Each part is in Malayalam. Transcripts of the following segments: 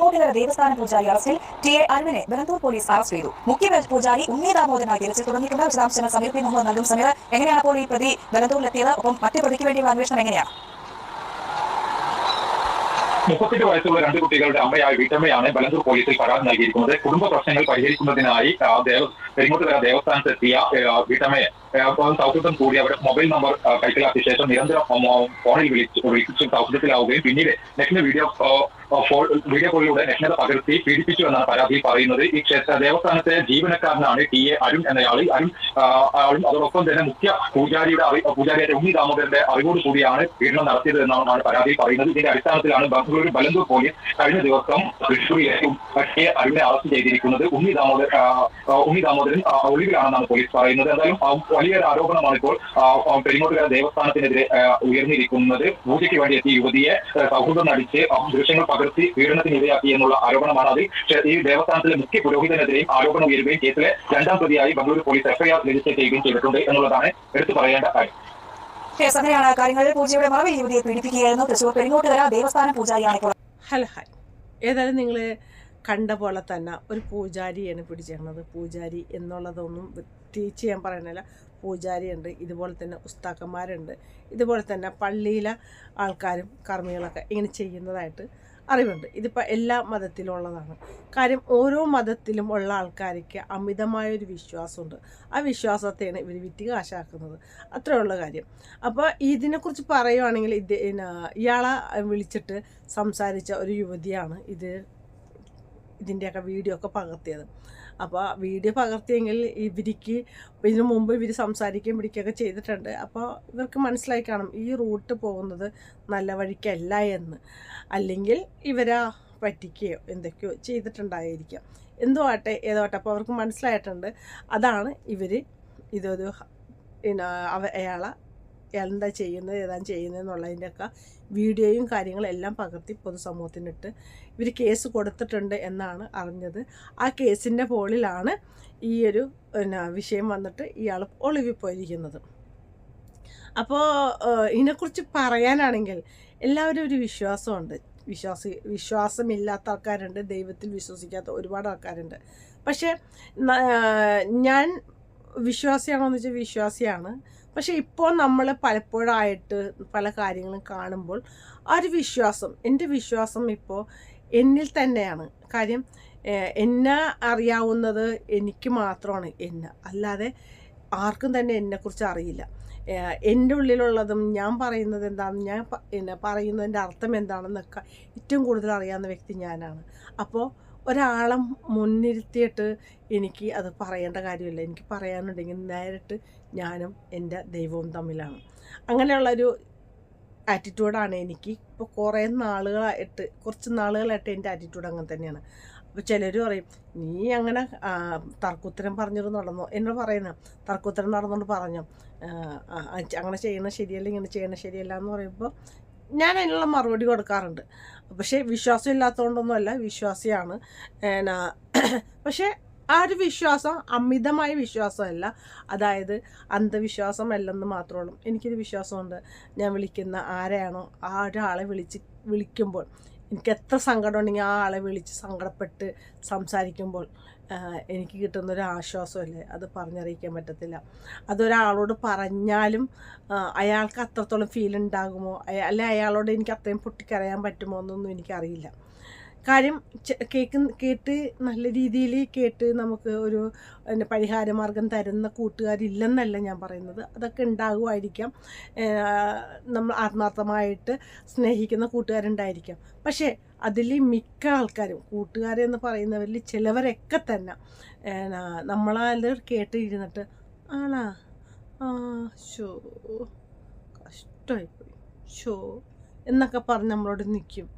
പെരിങ്ങോട്ടുകര ദേവസ്ഥാന പൂജാരി അറസ്റ്റിൽ ടി എ അരുവിനെ ബലന്തൂർ പോലീസ് അറസ്റ്റ് ചെയ്തു. മുഖ്യ പൂജാരി ഉണ്ണി ദാമോദരനായി തിരിച്ചു തുടങ്ങിയിട്ടുണ്ട്. വിശദാംശങ്ങൾ സമീർ പി നൽകും സമീർ എങ്ങനെയാണ് അപ്പോൾ ഈ പ്രതി ബലന്തൂരിലെത്തിയത് ഒപ്പം മറ്റു പ്രതിക്ക് വേണ്ടിയുള്ള അന്വേഷണം എങ്ങനെയാണ്? മുപ്പത്തെട്ട് വയസ്സുള്ള രണ്ട് കുട്ടികളുടെ അമ്മയായ വീട്ടമ്മയാണ് ബലന്തൂർ പോലീസിൽ പരാതി നൽകിയിരിക്കുന്നത്. കുടുംബ പ്രശ്നങ്ങൾ പരിഹരിക്കുന്നതിനായി പെരിങ്ങോട്ടുകര ദേവസ്ഥാനത്തെത്തിയ വീട്ടമ്മയെ സൗഹൃദം കൂടി അവരുടെ മൊബൈൽ നമ്പർ കൈക്കലാക്കിയ ശേഷം നിരന്തരം ഫോണിൽ വിളിച്ച് വിളിച്ച് സൗഹൃദത്തിലാവുകയും പിന്നീട് നെക്സ്റ്റ് വീഡിയോ വീഡിയോ കോളിലൂടെ നഗ്നത പകർത്തി പീഡിപ്പിച്ചു എന്നാണ് പരാതി പറയുന്നത്. ഈ ക്ഷേത്ര ദേവസ്ഥാനത്തെ ജീവനക്കാരനാണ് ടി എ അരുൺ എന്നയാൾ അരുൺ അരുൺ അതോടൊപ്പം തന്നെ മുഖ്യ പൂജാരിയുടെ അറി പൂജാരിയായ ഉണ്ണി ദാമോദരന്റെ അറിവോട് കൂടിയാണ് പീഡനം നടത്തിയത് എന്നാണ് പരാതി പറയുന്നത്. ഇതിന്റെ അടിസ്ഥാനത്തിലാണ് ബംഗളൂരു ബലന്തൂർ പോലീസ് കഴിഞ്ഞ ദിവസം തൃശ്ശൂരിലെ പക്ഷേ അരുണിനെ അറസ്റ്റ് ചെയ്തിരിക്കുന്നത്. ഉണ്ണി ദാമോദരൻ ഉണ്ണി ദാമോദരൻ ഒളിവിലാണെന്നാണ് പോലീസ് പറയുന്നത്. എന്തായാലും വലിയൊരു ആരോപണമാണ് ഇപ്പോൾ പെരിങ്ങോട്ടുകര ദേവസ്ഥാനത്തിനെതിരെ ഉയർന്നിരിക്കുന്നത്. പൂജയ്ക്ക് വേണ്ടി എത്തിയ യുവതിയെ സൗഹൃദം നടിച്ച് ദൃശ്യങ്ങൾ പകർത്തി പീഡനത്തിന് ഇരയാക്കി എന്നുള്ള ആരോപണമാണ് അതിൽ. ഈ ദേവസ്ഥാനത്തിലെ മുഖ്യ പുരോഹിതനെതിരെയും ആരോപണം ഉയരുകയും കേസിലെ രണ്ടാം പ്രതിയായി ബംഗളൂരു പോലീസ് എഫ്ഐആർ രജിസ്റ്റർ ചെയ്യുകയും ചെയ്തിട്ടുണ്ട് എന്നുള്ളതാണ് എടുത്തു പറയേണ്ട കാര്യം. യെസ് അങ്ങനെയാണ് കാര്യങ്ങൾ പൂജയുടെ മറവിൽ യുവതിയെ പീഡിപ്പിക്കുകയായിരുന്നു. തൃശൂർ പെരിങ്ങോട്ടുകര ദേവസ്ഥാന പൂജാരിയാണ് ഇപ്പോൾ. Hello hi. ഏതായാലും നിങ്ങൾ കണ്ട പോലെ തന്നെ ഒരു പൂജാരിയാണ് പിടിച്ചേക്കുന്നത് പൂജാരി എന്നുള്ളതൊന്നും ടീച്ച് ചെയ്യാൻ പറയുന്നില്ല. പൂജാരിയുണ്ട്. ഇതുപോലെ തന്നെ ഉസ്താക്കന്മാരുണ്ട്. ഇതുപോലെ തന്നെ പള്ളിയിലെ ആൾക്കാരും കർമ്മികളൊക്കെ ഇങ്ങനെ ചെയ്യുന്നതായിട്ട് അറിവുണ്ട്. ഇതിപ്പോൾ എല്ലാ മതത്തിലും ഉള്ളതാണ് കാര്യം ഓരോ മതത്തിലും ഉള്ള ആൾക്കാർക്ക് അമിതമായൊരു വിശ്വാസമുണ്ട്. ആ വിശ്വാസത്തെയാണ് ഇവർ വിറ്റ് കാശാക്കുന്നത് അത്രേ ഉള്ള കാര്യം. അപ്പോൾ ഇതിനെക്കുറിച്ച് പറയുവാണെങ്കിൽ ഇത് ഇയാളെ വിളിച്ചിട്ട് സംസാരിച്ച ഒരു യുവതിയാണ് ഇത് ഇതിന്റെയൊക്കെ വീഡിയോ ഒക്കെ പകർത്തിയത്. അപ്പോൾ വീഡിയോ പകർത്തിയെങ്കിൽ ഇവർക്ക് ഇതിനു മുമ്പ് ഇവർ സംസാരിക്കുകയും പിടിക്കുകയൊക്കെ ചെയ്തിട്ടുണ്ട്. അപ്പോൾ ഇവർക്ക് മനസ്സിലായി കാണും ഈ റൂട്ട് പോകുന്നത് നല്ല വഴിക്കല്ല എന്ന്. അല്ലെങ്കിൽ ഇവരാ പറ്റിക്കുകയോ എന്തൊക്കെയോ ചെയ്തിട്ടുണ്ടായിരിക്കാം. എന്തോ ആട്ടെ ഏതോ ആട്ടെ. അപ്പോൾ അവർക്ക് മനസ്സിലായിട്ടുണ്ട്. അതാണ് ഇവർ ഇതൊരു അവ അയാളെ എന്താ ചെയ്യുന്നത് ഏതാണ് ചെയ്യുന്നത് എന്നുള്ളതിന്റെയൊക്കെ വീഡിയോയും കാര്യങ്ങളും എല്ലാം പകർത്തി പൊതുസമൂഹത്തിനിട്ട് ഇവർ കേസ് കൊടുത്തിട്ടുണ്ട് എന്നാണ് അറിഞ്ഞത്. ആ കേസിന്റെ പോളിലാണ് ഈ ഒരു പിന്നെ വിഷയം വന്നിട്ട് ഇയാൾ ഒളിവിപ്പോയിരിക്കുന്നത്. അപ്പോൾ ഇതിനെക്കുറിച്ച് പറയാനാണെങ്കിൽ എല്ലാവരും ഒരു വിശ്വാസമുണ്ട്. വിശ്വാസി വിശ്വാസമില്ലാത്ത ആൾക്കാരുണ്ട് ദൈവത്തിൽ വിശ്വസിക്കാത്ത ഒരുപാട് ആൾക്കാരുണ്ട്. പക്ഷേ ഞാൻ വിശ്വാസിയാണോ എന്ന് വെച്ചാൽ വിശ്വാസിയാണ്. പക്ഷേ ഇപ്പോൾ നമ്മൾ പലപ്പോഴായിട്ട് പല കാര്യങ്ങളും കാണുമ്പോൾ ആ ഒരു വിശ്വാസം എന്റെ വിശ്വാസം ഇപ്പോൾ എന്നിൽ തന്നെയാണ്. കാര്യം എന്നെ അറിയാവുന്നത് എനിക്ക് മാത്രമാണ്. എന്നെ അല്ലാതെ ആർക്കും തന്നെ എന്നെക്കുറിച്ച് അറിയില്ല. എന്റെ ഉള്ളിലുള്ളതും ഞാൻ പറയുന്നത് എന്താണെന്ന് ഞാൻ പറയുന്നതിന്റെ അർത്ഥം എന്താണെന്നൊക്കെ ഏറ്റവും കൂടുതൽ അറിയാവുന്ന വ്യക്തി ഞാനാണ്. അപ്പോൾ ഒരാളെ മുൻനിർത്തിയിട്ട് എനിക്ക് അത് പറയേണ്ട കാര്യമില്ല. എനിക്ക് പറയാനുണ്ടെങ്കിൽ നേരിട്ട് ഞാനും എന്റെ ദൈവവും തമ്മിലാണ്. അങ്ങനെയുള്ളൊരു ആറ്റിറ്റ്യൂഡാണ് എനിക്ക്. ഇപ്പോൾ കുറേ നാളുകളായിട്ട് കുറച്ച് നാളുകളായിട്ട് എന്റെ ആറ്റിറ്റ്യൂഡ് അങ്ങനെ തന്നെയാണ്. അപ്പോൾ ചിലർ പറയും നീ അങ്ങനെ തർക്കുത്തരം പറഞ്ഞിട്ട് നടന്നോ എന്നോട് പറയുന്ന തർക്കുത്തരം നടന്നുകൊണ്ട് പറഞ്ഞോ. അങ്ങനെ ചെയ്യുന്ന ശരിയല്ല ഇങ്ങനെ ചെയ്യുന്ന ശരിയല്ല എന്ന് പറയുമ്പോൾ ഞാൻ അതിനുള്ള മറുപടി കൊടുക്കാറുണ്ട്. പക്ഷേ വിശ്വാസം ഇല്ലാത്തതുകൊണ്ടൊന്നുമല്ല വിശ്വാസിയാണ് എന്നാ പക്ഷേ ആ ഒരു വിശ്വാസം അമിതമായ വിശ്വാസമല്ല. അതായത് അന്ധവിശ്വാസമല്ലെന്ന് അല്ലെന്ന് മാത്രമുള്ളൂ എനിക്കൊരു വിശ്വാസമുണ്ട്. ഞാൻ വിളിക്കുന്ന ആരെയാണോ ആ ഒരാളെ വിളിച്ച് വിളിക്കുമ്പോൾ എനിക്ക് എത്ര സങ്കടം ഉണ്ടെങ്കിൽ ആ ആളെ വിളിച്ച് സങ്കടപ്പെട്ട് സംസാരിക്കുമ്പോൾ എനിക്ക് കിട്ടുന്നൊരു ആശ്വാസമല്ലേ? അത് പറഞ്ഞറിയിക്കാൻ പറ്റത്തില്ല. അതൊരാളോട് പറഞ്ഞാലും അയാൾക്ക് അത്രത്തോളം ഫീൽ ഉണ്ടാകുമോ? അല്ലെ അയാളോട് എനിക്ക് അത്രയും പൊട്ടിക്കരയാൻ പറ്റുമോ എന്നൊന്നും എനിക്കറിയില്ല. കാര്യം കേക്ക് കേട്ട് നല്ല രീതിയിൽ കേട്ട് നമുക്ക് ഒരു പിന്നെ പരിഹാരമാർഗം തരുന്ന കൂട്ടുകാരില്ലെന്നല്ല ഞാൻ പറയുന്നത്. അതൊക്കെ ഉണ്ടാകുമായിരിക്കാം നമ്മൾ ആത്മാർത്ഥമായിട്ട് സ്നേഹിക്കുന്ന കൂട്ടുകാരുണ്ടായിരിക്കാം. പക്ഷേ അതിൽ മിക്ക ആൾക്കാരും കൂട്ടുകാരെന്ന് പറയുന്നവരിൽ ചിലവരൊക്കെ തന്നെ നമ്മളെ നമ്മളാൽ കേട്ടിരുന്നിട്ട് ആണാ? ആ ഷോ കഷ്ടമായിപ്പോയി. ഷോ എന്നൊക്കെ പറഞ്ഞ് നമ്മളോട് നിൽക്കും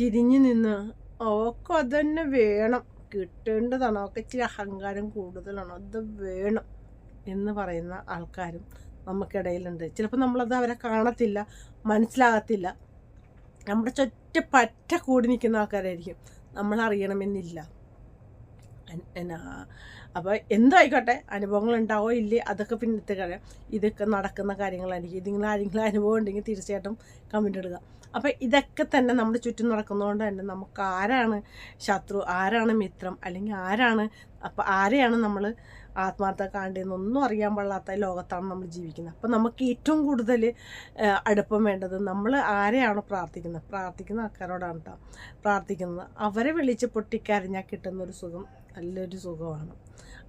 തിരിഞ്ഞു നിന്ന് ഓക്ക് അതന്നെ വേണം. കിട്ടേണ്ടതാണ്. ഓക്കെ ഇച്ചിരി അഹങ്കാരം കൂടുതലാണ്. അത് വേണം എന്ന് പറയുന്ന ആൾക്കാരും നമുക്കിടയിലുണ്ട്. ചിലപ്പോൾ നമ്മളത് അവരെ കാണത്തില്ല മനസ്സിലാകത്തില്ല. നമ്മുടെ ചുറ്റ പറ്റ കൂടി നിൽക്കുന്ന ആൾക്കാരായിരിക്കും. എൻ- എന്നാ അപ്പോൾ എന്തായിക്കോട്ടെ അനുഭവങ്ങൾ ഉണ്ടാവോ ഇല്ലേ അതൊക്കെ പിന്നത്തെ കാര്യം ഇതൊക്കെ നടക്കുന്ന കാര്യങ്ങളായിരിക്കും. ഇത് നിങ്ങൾ ആരെങ്കിലും അനുഭവം ഉണ്ടെങ്കിൽ തീർച്ചയായിട്ടും കമന്റ് ഇടുക. അപ്പോൾ ഇതൊക്കെ തന്നെ നമ്മുടെ ചുറ്റും നടക്കുന്നതുകൊണ്ട് തന്നെ നമുക്ക് ആരാണ് ശത്രു ആരാണ് മിത്രം അല്ലെങ്കിൽ ആരാണ് അപ്പോൾ ആരെയാണ് നമ്മൾ ആത്മാർത്ഥ കാണേണ്ടതെന്നൊന്നും അറിയാൻ പാടില്ലാത്ത ലോകത്താണ് നമ്മൾ ജീവിക്കുന്നത്. അപ്പോൾ നമുക്ക് ഏറ്റവും കൂടുതൽ അടുപ്പം വേണ്ടത് നമ്മൾ ആരെയാണോ പ്രാർത്ഥിക്കുന്നത്. പ്രാർത്ഥിക്കുന്ന ആൾക്കാരോടാണ് കേട്ടോ പ്രാർത്ഥിക്കുന്നത്. അവരെ വിളിച്ച് പൊട്ടിക്കരഞ്ഞാൽ കിട്ടുന്നൊരു സുഖം നല്ലൊരു സുഖമാണ്.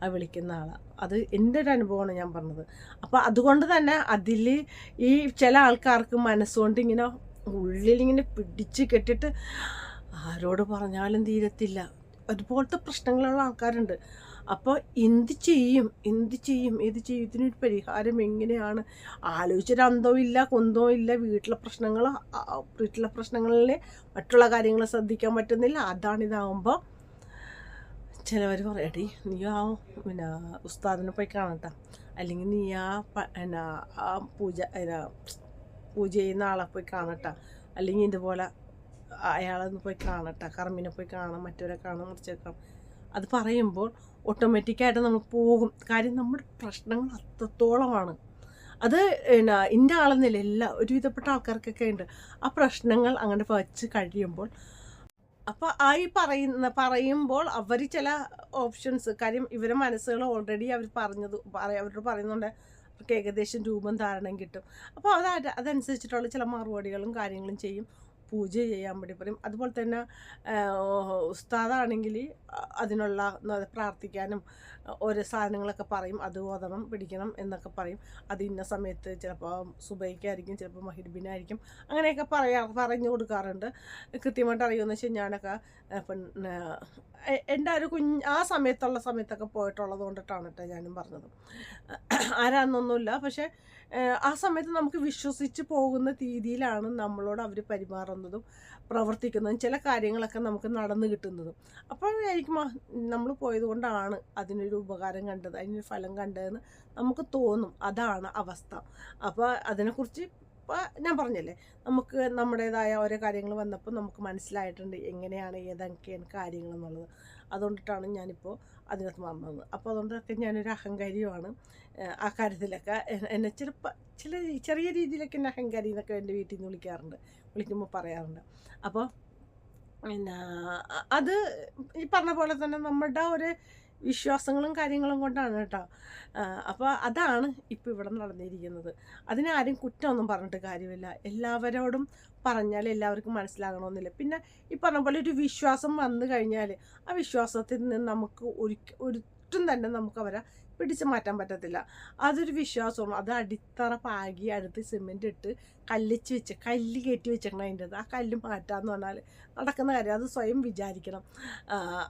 വിളിക്കുന്ന ആളാണ് അത് എന്റെ ഒരു അനുഭവമാണ് ഞാൻ പറഞ്ഞത്. അപ്പോൾ അതുകൊണ്ട് തന്നെ അതിൽ ഈ ചില ആൾക്കാർക്ക് മനസ്സുകൊണ്ട് ഇങ്ങനെ ഉള്ളിലിങ്ങനെ പിടിച്ച് കെട്ടിട്ട് ആരോട് പറഞ്ഞാലും തീരത്തില്ല. അതുപോലത്തെ പ്രശ്നങ്ങളുള്ള ആൾക്കാരുണ്ട്. അപ്പോൾ എന്ത് ചെയ്യും? എന്ത് ചെയ്യും? ഏത് ചെയ്യും? ഇതിനൊരു പരിഹാരം എങ്ങനെയാണ്? ആലോചിച്ചൊരു അന്തവും ഇല്ല കൊന്തോ ഇല്ല. വീട്ടിലെ പ്രശ്നങ്ങൾ വീട്ടിലെ പ്രശ്നങ്ങളിൽ മറ്റുള്ള കാര്യങ്ങൾ ശ്രദ്ധിക്കാൻ പറ്റുന്നില്ല. അതാണിതാവുമ്പോൾ ചിലവർ പറയടി നീ ആ പിന്നെ ഉസ്താദിനെ പോയി കാണട്ടെ. അല്ലെങ്കിൽ നീ ആ പിന്നെ ആ പൂജ പിന്നെ പൂജ ചെയ്യുന്ന ആളെ പോയി കാണട്ടെ. അല്ലെങ്കിൽ ഇതുപോലെ അയാളൊന്ന് പോയി കാണട്ടെ. കർമ്മിനെ പോയി കാണാം മറ്റവരെ കാണാം മറിച്ചേക്കാം. അത് പറയുമ്പോൾ ഓട്ടോമാറ്റിക്കായിട്ട് നമ്മൾ പോകും. കാര്യം നമ്മുടെ പ്രശ്നങ്ങൾ അത്രത്തോളമാണ്. അത് പിന്നെ ഇന്ന ആളെന്നില്ല എല്ലാ ഒരുവിധപ്പെട്ട ആൾക്കാർക്കൊക്കെ ഉണ്ട്. ആ പ്രശ്നങ്ങൾ അങ്ങനെ വച്ച് കഴിയുമ്പോൾ അപ്പോൾ ആ ഈ പറയുന്ന പറയുമ്പോൾ അവർ ചില ഓപ്ഷൻസ് കാര്യം ഇവരെ മനസ്സുകൾ ഓൾറെഡി അവർ പറഞ്ഞത് പറ- അവരോട് പറയുന്നുണ്ട് അവർക്ക് ഏകദേശം രൂപം ധാരണം കിട്ടും. അപ്പോൾ അത് അതനുസരിച്ചിട്ടുള്ള ചില മറുപടികളും കാര്യങ്ങളും ചെയ്യും. പൂജ ചെയ്യാൻ വേണ്ടി പറയും. അതുപോലെ തന്നെ ഉസ്താദാണെങ്കിൽ അതിനുള്ള പ്രാർത്ഥിക്കാനും ഓരോ സാധനങ്ങളൊക്കെ പറയും. അത് ഓതണം പിടിക്കണം എന്നൊക്കെ പറയും. അത് ഇന്ന സമയത്ത് ചിലപ്പോൾ സുബൈക്കായിരിക്കും ചിലപ്പോൾ മഹിർബിനായിരിക്കും അങ്ങനെയൊക്കെ പറയാ പറഞ്ഞു കൊടുക്കാറുണ്ട്. കൃത്യമായിട്ട് അറിയുമെന്ന് വെച്ചാൽ ഞാനൊക്കെ പിന്നെ എന്റെ ഒരു കുഞ്ഞ് ആ സമയത്തുള്ള സമയത്തൊക്കെ പോയിട്ടുള്ളത് കൊണ്ടിട്ടാണ് കേട്ടോ ഞാനും പറഞ്ഞത്. ആരാന്നൊന്നുമില്ല. പക്ഷേ ആ സമയത്ത് നമുക്ക് വിശ്വസിച്ച് പോകുന്ന രീതിയിലാണ് നമ്മളോട് അവർ പെരുമാറുന്നതും പ്രവർത്തിക്കുന്നതും ചില കാര്യങ്ങളൊക്കെ നമുക്ക് നടന്നു കിട്ടുന്നതും. അപ്പോൾ ആയിരിക്കും നമ്മൾ പോയതുകൊണ്ടാണ് അതിനൊരു ഉപകാരം കണ്ടത് അതിനൊരു ഫലം കണ്ടതെന്ന് നമുക്ക് തോന്നും. അതാണ് അവസ്ഥ. അപ്പോൾ അതിനെക്കുറിച്ച് ഇപ്പോൾ ഞാൻ പറഞ്ഞല്ലേ നമുക്ക് നമ്മുടേതായ ഓരോ കാര്യങ്ങൾ വന്നപ്പോൾ നമുക്ക് മനസ്സിലായിട്ടുണ്ട് എങ്ങനെയാണ് ഏതൊക്കെയാണ് കാര്യങ്ങൾ എന്നുള്ളത്. അതുകൊണ്ടിട്ടാണ് ഞാനിപ്പോൾ അതിനകത്ത് വന്നത് അപ്പോൾ അതുകൊണ്ടൊക്കെ ഞാനൊരു അഹങ്കാരിയുമാണ്. ആ കാര്യത്തിലൊക്കെ എന്നെ ചിലപ്പോൾ ചില ചെറിയ രീതിയിലൊക്കെ എന്നെ അഹങ്കാരി എന്നൊക്കെ എന്റെ വീട്ടിൽ നിന്ന് വിളിക്കാറുണ്ട്. വിളിക്കുമ്പോൾ പറയാറുണ്ട്. അപ്പോൾ പിന്നെ അത് ഈ പറഞ്ഞ പോലെ തന്നെ നമ്മുടെ ഒരു വിശ്വാസങ്ങളും കാര്യങ്ങളും കൊണ്ടാണ് കേട്ടോ. അപ്പോൾ അതാണ് ഇപ്പോൾ ഇവിടെ നടന്നിരിക്കുന്നത്. അതിനാരും കുറ്റമൊന്നും പറഞ്ഞിട്ട് കാര്യമില്ല. എല്ലാവരോടും പറഞ്ഞാൽ എല്ലാവർക്കും മനസ്സിലാകണമെന്നില്ല. പിന്നെ ഈ പറഞ്ഞ പോലെ ഒരു വിശ്വാസം വന്നു കഴിഞ്ഞാൽ ആ വിശ്വാസത്തിൽ നിന്ന് നമുക്ക് ഒരിക്കും ഒരിട്ടും തന്നെ നമുക്ക് അവരെ പിടിച്ചു മാറ്റാൻ പറ്റത്തില്ല. അതൊരു വിശ്വാസമാണ്. അത് അടിത്തറ പാകി അടുത്ത് സിമെന്റ് ഇട്ട് കല്ലിച്ച് വെച്ച് കല്ല് കയറ്റി വെച്ചേക്കണം അതിന്റെ ആ കല്ല് മാറ്റാന്ന് പറഞ്ഞാൽ നടക്കുന്ന കാര്യം അത് സ്വയം വിചാരിക്കണം.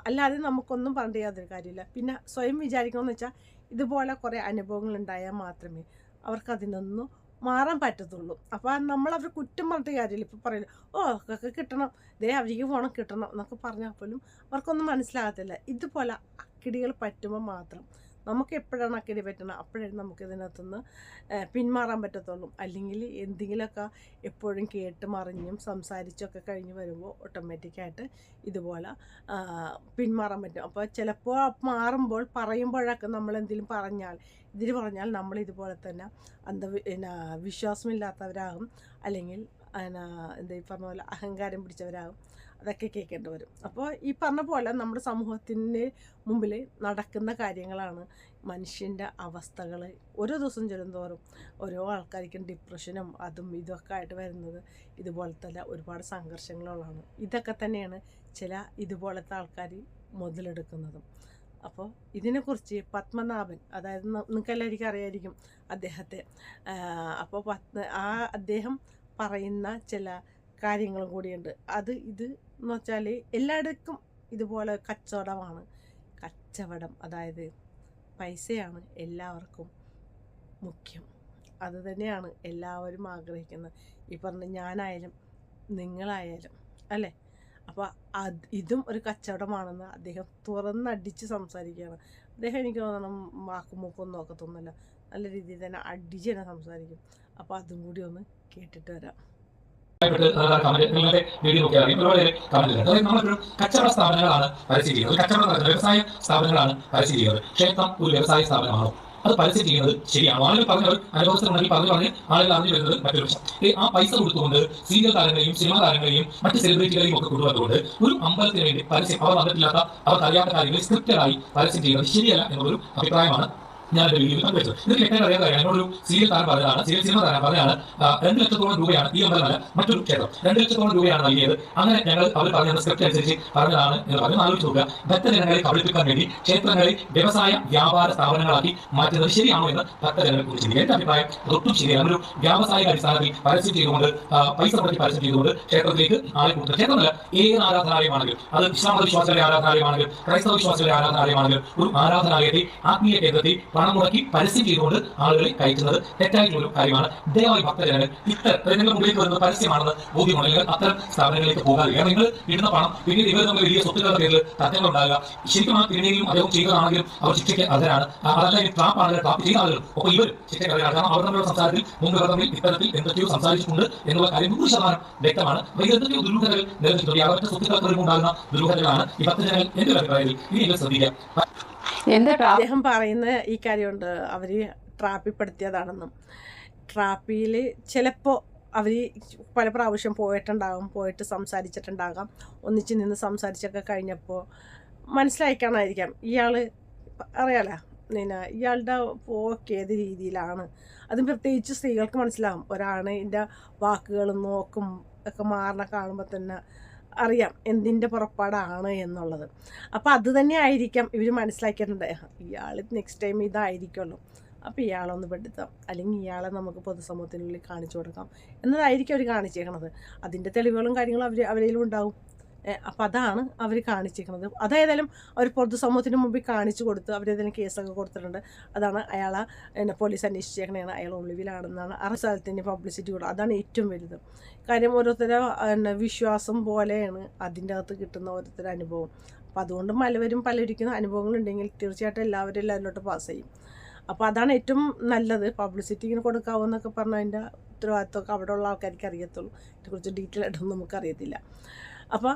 അല്ലാതെ നമുക്കൊന്നും പറഞ്ഞിട്ട് യാതൊരു കാര്യമില്ല. പിന്നെ സ്വയം വിചാരിക്കണമെന്ന് വെച്ചാൽ ഇതുപോലെ കുറേ അനുഭവങ്ങൾ ഉണ്ടായാൽ മാത്രമേ അവർക്ക് അതിനൊന്നും മാറാൻ പറ്റത്തുള്ളൂ. അപ്പോൾ നമ്മൾ അവർ കുറ്റം പറഞ്ഞിട്ട് കാര്യമില്ല. ഇപ്പോൾ പറയില്ല ഓ ഒക്കെ കിട്ടണം. ദേ അവർക്ക് പോകണം കിട്ടണം എന്നൊക്കെ പറഞ്ഞാൽ പോലും അവർക്കൊന്നും മനസ്സിലാകത്തില്ല. ഇതുപോലെ അക്കിടികൾ പറ്റുമ്പോൾ മാത്രം നമുക്ക് എപ്പോഴാണ് അക്കിടി പറ്റുന്നത്? അപ്പോഴേ നമുക്ക് ഇതിനകത്തുനിന്ന് പിന്മാറാൻ പറ്റത്തുള്ളൂ. അല്ലെങ്കിൽ എന്തെങ്കിലുമൊക്കെ എപ്പോഴും കേട്ട് മറിഞ്ഞും സംസാരിച്ചൊക്കെ കഴിഞ്ഞ് വരുമ്പോൾ ഓട്ടോമാറ്റിക്കായിട്ട് ഇതുപോലെ പിന്മാറാൻ പറ്റും. അപ്പോൾ ചിലപ്പോൾ മാറുമ്പോൾ പറയുമ്പോഴൊക്കെ നമ്മൾ എന്തെങ്കിലും പറഞ്ഞാൽ ഇതിൽ പറഞ്ഞാൽ നമ്മൾ ഇതുപോലെ തന്നെ അന്ധ വിശ്വാസമില്ലാത്തവരാകും. അല്ലെങ്കിൽ എന്താ ഈ പറഞ്ഞ പോലെ അഹങ്കാരം പിടിച്ചവരാകും. അതൊക്കെ കേൾക്കേണ്ടി വരും. അപ്പോൾ ഈ പറഞ്ഞ പോലെ നമ്മുടെ സമൂഹത്തിന് മുമ്പിൽ നടക്കുന്ന കാര്യങ്ങളാണ് മനുഷ്യന്റെ അവസ്ഥകൾ ഓരോ ദിവസം ചെല്ലുന്തോറും ഓരോ ആൾക്കാർക്കും ഡിപ്രഷനും അതും ഇതൊക്കെ ആയിട്ട് വരുന്നത് ഇതുപോലത്തെ ഒരുപാട് സംഘർഷങ്ങളുള്ളതാണ്. ഇതൊക്കെ തന്നെയാണ് ചില ഇതുപോലത്തെ ആൾക്കാർ മുതലെടുക്കുന്നതും. അപ്പോൾ ഇതിനെക്കുറിച്ച് പത്മനാഭൻ അതായത് നിങ്ങൾക്ക് എല്ലാവർക്കും അറിയായിരിക്കും അദ്ദേഹത്തെ. അപ്പോൾ പത്മ ആ അദ്ദേഹം പറയുന്ന ചില കാര്യങ്ങളും കൂടിയുണ്ട്. അത് ഇത് എന്ന് വെച്ചാൽ എല്ലായിടത്തും ഇതുപോലെ കച്ചവടമാണ്. കച്ചവടം അതായത് പൈസയാണ് എല്ലാവർക്കും മുഖ്യം. അത് തന്നെയാണ് എല്ലാവരും ആഗ്രഹിക്കുന്നത്. ഈ പറഞ്ഞ ഞാനായാലും നിങ്ങളായാലും അല്ലേ? അപ്പോൾ അത് ഇതും ഒരു കച്ചവടമാണെന്ന് അദ്ദേഹം തുറന്നടിച്ച് സംസാരിക്കുകയാണ്. അദ്ദേഹം എനിക്ക് തോന്നണം വാക്കും മൂക്കും നോക്കത്തൊന്നുമില്ല. നല്ല രീതിയിൽ തന്നെ അടിച്ച് തന്നെ സംസാരിക്കും. അപ്പോൾ അതും കൂടി ഒന്ന് കേട്ടിട്ട് വരാം. നിങ്ങളുടെ വീഡിയോ നോക്കിയാൽ അറിയാം. ഒരുപാട് കച്ചവട സ്ഥാപനങ്ങളാണ് പരസ്യം ചെയ്യുന്നത് ഒരു കച്ചവടം നടത്തുന്നത് വ്യവസായ സ്ഥാപനങ്ങളാണ് പരസ്യം ചെയ്യുന്നത് ക്ഷേത്രം ഒരു വ്യവസായ സ്ഥാപനമാണോ? അത് പരസ്യം ചെയ്യുന്നത് ശരിയാണ്. ആളുകൾ പറഞ്ഞ ഒരു അനുഭവസ്ഥരുണ്ടെങ്കിൽ പറഞ്ഞു പറഞ്ഞ് ആളുകൾ അറിഞ്ഞു വരുന്നത് മറ്റൊരു പ്രശ്നം ആ പൈസ കൊടുത്തുകൊണ്ട് സീരിയൽ താരങ്ങളെയും സിനിമാ താരങ്ങളെയും മറ്റ് സെലിബ്രിറ്റികളെയും ഒക്കെ കൊണ്ടുവന്നുകൊണ്ട് ഒരു അമ്പലത്തിന് വേണ്ടി പരസ്യം അവർ വന്നിട്ടില്ലാത്ത അവർക്ക് അറിയാത്ത കാര്യങ്ങൾ സ്ക്രിപ്റ്റഡായി പരസ്യം ചെയ്യുന്നത് ശരിയല്ല എന്നുള്ളൊരു അഭിപ്രായമാണ് ഞാൻ എന്റെ വീഡിയോയിൽ പങ്കുവച്ചത് ഇതിൽ കേട്ടാൽ അറിയാൻ കാര്യം സീരിയൽ താരം പറഞ്ഞതാണ്. സീരിയൽ സിനിമ താരം പറഞ്ഞതാണ്. രണ്ടു ലക്ഷത്തോളം രൂപയാണ് ഈ അമ്പലമല്ല മറ്റൊരു ക്ഷേത്രം. രണ്ട് ലക്ഷത്തോളം രൂപയാണ് നൽകിയത്. അങ്ങനെ ഞങ്ങൾ അവർ പറഞ്ഞ സ്ക്രിപ്റ്റ് അനുസരിച്ച് പറഞ്ഞതാണ് എന്ന് പറഞ്ഞു ആലോചിച്ച് നോക്കുക. ഭക്തജനങ്ങളെ കബളിപ്പിക്കാൻ വേണ്ടി ക്ഷേത്രങ്ങളെ വ്യവസായ വ്യാപാര സ്ഥാപനങ്ങളാക്കി മാറ്റുന്നത് ശരിയാണോ എന്ന് ഭക്തജനങ്ങളെ കുറിച്ച് എന്റെ അഭിപ്രായം ഒട്ടും ശരിയാണ് ഒരു വ്യാവസായിക അടിസ്ഥാനത്തിൽ പരസ്യം ചെയ്തുകൊണ്ട് പൈസ പറ്റി പരസ്യം ചെയ്തുകൊണ്ട് ക്ഷേത്രത്തിലേക്ക് ആളെ കൂട്ടുന്നത് ക്ഷേത്രമല്ല. ഏത് ആരാധനാലയമാണെങ്കിലും അത് ഇസ്ലാമത വിശ്വാസികളുടെ ആരാധനാലയമാണെങ്കിലും ക്രൈസ്തവ വിശ്വാസികളുടെ ആരാധനാലയമാണെങ്കിലും ഒരു ആരാധനാലയത്തെ ആത്മീയ കേന്ദ്രത്തിൽ പണം മുടക്കി പരസ്യം ചെയ്തുകൊണ്ട് ആളുകളെ കയറ്റുന്നത് തെറ്റായിട്ടുള്ള കാര്യമാണ്. ദയവായി ഭക്തജനങ്ങൾ ഇത്തരം നിങ്ങളുടെ മുമ്പിലേക്ക് വരുന്നത് പരസ്യമാണെന്ന് ബോധ്യമുണ്ടെങ്കിൽ അത്തരം സ്ഥാപനങ്ങളിലേക്ക് പോകാതെ കാരണം നിങ്ങൾ ഇടുന്ന പണം പിന്നീട് ഇവർ നമ്മൾ വലിയ സ്വത്തുക്കളുടെ പേരിൽ തർക്കങ്ങൾ ഉണ്ടാകുക. ശരിക്കും ആ പിന്നീടും അദ്ദേഹം ചെയ്തതാണെങ്കിലും അവർ ശിക്ഷയ്ക്ക് അർഹരാണ്. ആ, അതല്ല ട്രാപ്പ് ആണെങ്കിൽ ട്രാപ്പ് ചെയ്ത ആളുകൾ. അപ്പോൾ ഇവർ ശിക്ഷയ്ക്ക് അർഹരാണ്. കാരണം അവർ തമ്മിലുള്ള സംസാരത്തിൽ മുമ്പ് തമ്മിൽ ഇത്തരത്തിൽ എന്തൊക്കെയോ സംസാരിച്ചിട്ടുണ്ട് എന്നുള്ള കാര്യം നൂറ് ശതമാനം വ്യക്തമാണ്. അപ്പോൾ എന്തൊക്കെയോ ദുരൂഹതകൾ നിലനിൽക്കുന്നുണ്ട്. അവരുടെ സ്വത്തുക്കൾക്ക് ഉണ്ടാകുന്ന ദുരൂഹതകളാണ് ഈ ഭക്തജനങ്ങൾ എന്റെ അഭിപ്രായത്തിൽ. ഇനി എന്താ ട്രാ അദ്ദേഹം പറയുന്ന ഈ കാര്യമുണ്ട്. അവർ ട്രാപ്പിൽപ്പെടുത്തിയതാണെന്നും ട്രാപ്പിൽ ചിലപ്പോൾ അവർ പല പ്രാവശ്യം പോയിട്ടുണ്ടാകും പോയിട്ട് സംസാരിച്ചിട്ടുണ്ടാകാം. ഒന്നിച്ച് നിന്ന് സംസാരിച്ചൊക്കെ കഴിഞ്ഞപ്പോൾ മനസ്സിലായിക്കാണായിരിക്കാം ഇയാൾ അറിയാലോ പിന്നെ ഇയാളുടെ പോക്ക് ഏത് രീതിയിലാണ്. അതും പ്രത്യേകിച്ച് സ്ത്രീകൾക്ക് മനസ്സിലാവും. ഒരാണിന്റെ വാക്കുകളും നോക്കും ഒക്കെ മാറണ കാണുമ്പോൾ തന്നെ അറിയാം എന്തിന്റെ പുറപ്പാടാണ് എന്നുള്ളത്. അപ്പോൾ അത് തന്നെ ആയിരിക്കാം ഇവർ മനസ്സിലാക്കിയിട്ടുണ്ട് ഇയാൾ നെക്സ്റ്റ് ടൈം ഇതായിരിക്കുമല്ലോ. അപ്പോൾ ഇയാളൊന്ന് പെടുത്താം. അല്ലെങ്കിൽ ഇയാളെ നമുക്ക് പൊതുസമൂഹത്തിനുള്ളിൽ കാണിച്ചു കൊടുക്കാം. എന്നതായിരിക്കും അവർ കാണിച്ചേക്കണത്. അതിന്റെ തെളിവുകളും കാര്യങ്ങളും അവർ അവരിലും ഉണ്ടാവും. അപ്പം അതാണ് അവർ കാണിച്ചിരിക്കുന്നത്. അതേതായാലും അവർ പൊതു സമൂഹത്തിന് മുമ്പിൽ കാണിച്ചു കൊടുത്ത് അവരേതെങ്കിലും കേസൊക്കെ കൊടുത്തിട്ടുണ്ട്. അതാണ് അയാളെ എന്നെ പോലീസ് അന്വേഷിച്ചേക്കണേണ് അയാൾ ഒളിവിലാണെന്നാണ് ആ സ്ഥലത്തിന്റെ പബ്ലിസിറ്റി കൂടെ. അതാണ് ഏറ്റവും വലുത്. കാര്യം ഓരോരുത്തരെ വിശ്വാസം പോലെയാണ് അതിന്റെ അകത്ത് കിട്ടുന്ന ഓരോരുത്തരുടെ അനുഭവം. അപ്പം അതുകൊണ്ട് പലവരും പലരിക്കുന്ന അനുഭവങ്ങളുണ്ടെങ്കിൽ തീർച്ചയായിട്ടും എല്ലാവരും എല്ലാവരിലോട്ട് പാസ് ചെയ്യും. അപ്പോൾ അതാണ് ഏറ്റവും നല്ലത്. പബ്ലിസിറ്റി ഇങ്ങനെ കൊടുക്കാവെന്നൊക്കെ പറഞ്ഞാൽ അതിന്റെ അവിടെ ഉള്ള ആൾക്കാർക്ക് അറിയത്തുള്ളൂ. ഇതിനെക്കുറിച്ച് ഡീറ്റെയിൽ ആയിട്ടൊന്നും നമുക്കറിയത്തില്ല. അപ്പോൾ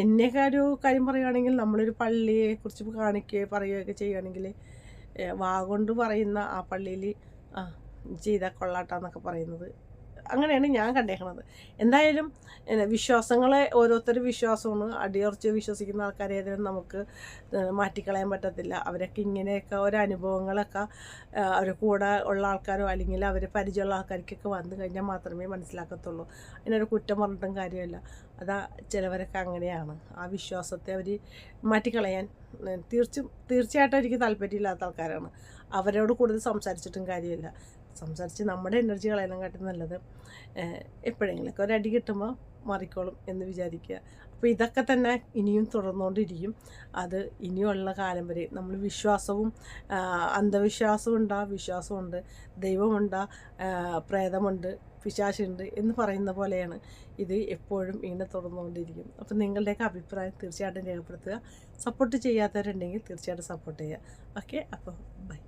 എന്നെയൊക്കെ ഒരു കാര്യം പറയുകയാണെങ്കിൽ നമ്മളൊരു പള്ളിയെ കുറിച്ച് കാണിക്കുകയോ പറയുകയൊക്കെ ചെയ്യുകയാണെങ്കിൽ ഏഹ് വാ കൊണ്ട് പറയുന്ന ആ പള്ളിയിൽ ആ ചെയ്താൽ കൊള്ളാട്ടാന്നൊക്കെ പറയുന്നത്. അങ്ങനെയാണ് ഞാൻ കണ്ടേക്കുന്നത് എന്തായാലും വിശ്വാസങ്ങളെ ഓരോരുത്തരും വിശ്വാസമാണ്. അടിയുറച്ച് വിശ്വസിക്കുന്ന ആൾക്കാരെ ഏതെങ്കിലും നമുക്ക് മാറ്റിക്കളയാൻ പറ്റത്തില്ല. അവരൊക്കെ ഇങ്ങനെയൊക്കെ ഓരോ അനുഭവങ്ങളൊക്കെ അവർ കൂടെ ഉള്ള ആൾക്കാരോ അല്ലെങ്കിൽ അവർ പരിചയമുള്ള ആൾക്കാർക്കൊക്കെ വന്നു കഴിഞ്ഞാൽ മാത്രമേ മനസ്സിലാക്കത്തുള്ളൂ. അതിനൊരു കുറ്റം പറഞ്ഞിട്ടും കാര്യമില്ല. അതാ ചിലവരൊക്കെ അങ്ങനെയാണ്. ആ വിശ്വാസത്തെ അവർ മാറ്റിക്കളയാൻ തീർച്ചും തീർച്ചയായിട്ടും എനിക്ക് താല്പര്യമില്ലാത്ത ആൾക്കാരാണ്. അവരോട് കൂടുതൽ സംസാരിച്ചിട്ടും കാര്യമില്ല. സംസാരിച്ച് നമ്മുടെ എനർജി കളയാനും നല്ലത് എപ്പോഴെങ്കിലൊക്കെ ഒരടി കിട്ടുമ്പോൾ മാറിക്കോളും എന്ന് വിചാരിക്കുക. അപ്പോൾ ഇതൊക്കെ തന്നെ ഇനിയും തുടർന്നുകൊണ്ടിരിക്കും അത് ഇനിയുള്ള കാലം വരെ നമ്മൾ വിശ്വാസവും ഉണ്ടാ വിശ്വാസമുണ്ട് ദൈവമുണ്ട് പ്രേതമുണ്ട് പിശാശുണ്ട് എന്ന് പറയുന്ന പോലെയാണ് ഇത് എപ്പോഴും ഇങ്ങനെ തുടർന്നുകൊണ്ടിരിക്കും അപ്പം നിങ്ങളുടെയൊക്കെ അഭിപ്രായം തീർച്ചയായിട്ടും രേഖപ്പെടുത്തുക. സപ്പോർട്ട് ചെയ്യാത്തവരുണ്ടെങ്കിൽ തീർച്ചയായിട്ടും സപ്പോർട്ട് ചെയ്യുക. ഓക്കെ അപ്പോൾ ബൈ